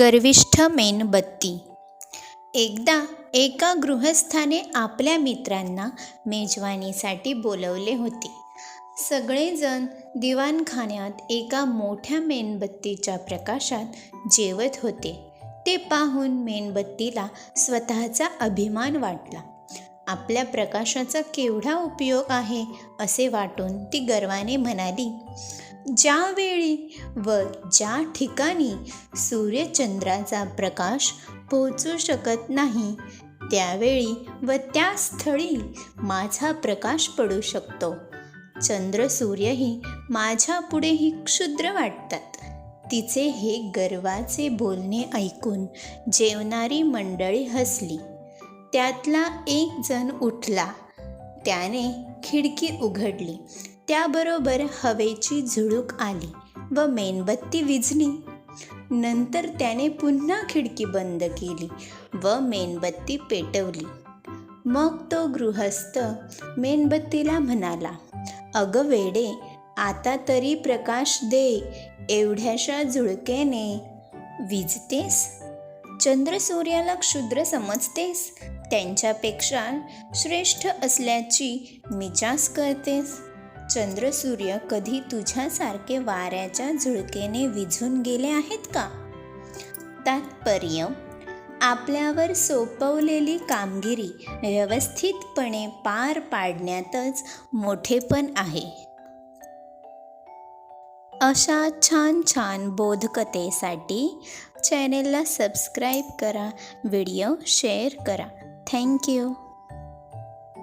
गर्विष्ठ मेणबत्ती. एकदा एका गृहस्थाने आपल्या मित्रांना मेजवानीसाठी बोलवले होते. सगळेजण दिवाणखान्यात एका मोठ्या मेणबत्तीच्या प्रकाशात जेवत होते. ते पाहून मेणबत्तीला स्वतःचा अभिमान वाटला. आपल्या प्रकाशाचा केवढा उपयोग आहे असे वाटून ती गर्वाने म्हणाली. ज्यावेळी व ज्या ठिकाणी सूर्यचंद्राचा प्रकाश पोहोचू शकत नाही त्यावेळी व त्या स्थळी माझा प्रकाश पडू शकतो. चंद्र सूर्यही माझ्या पुढेही क्षुद्र वाटतात. तिचे हे गर्वाचे बोलणे ऐकून जेवणारी मंडळी हसली. त्यातला एक जण उठला. त्याने खिडकी उघडली. त्याबरोबर हवेची झुळूक आली व मेणबत्ती विझली. नंतर त्याने पुन्हा खिडकी बंद केली व मेणबत्ती पेटवली. मग तो गृहस्थ मेणबत्तीला म्हणाला अगं वेडे आता तरी प्रकाश दे एवढ्याशा झुळकेने. विजतेस? चंद्र सूर्याला क्षुद्र समजतेस? त्यांच्यापेक्षा श्रेष्ठ असल्याची मिजास करतेस. चंद्र सूर्य कधी तुझ्यासारखे वाऱ्याच्या झुळकेने विझून गेले आहेत का? तात्पर्य आपल्यावर सोपवलेली कामगिरी व्यवस्थितपणे पार पाडण्यातच मोठेपण आहे. अशा छान छान बोधकथेसाठी चॅनेलला सबस्क्राईब करा व्हिडिओ शेअर करा. Thank you.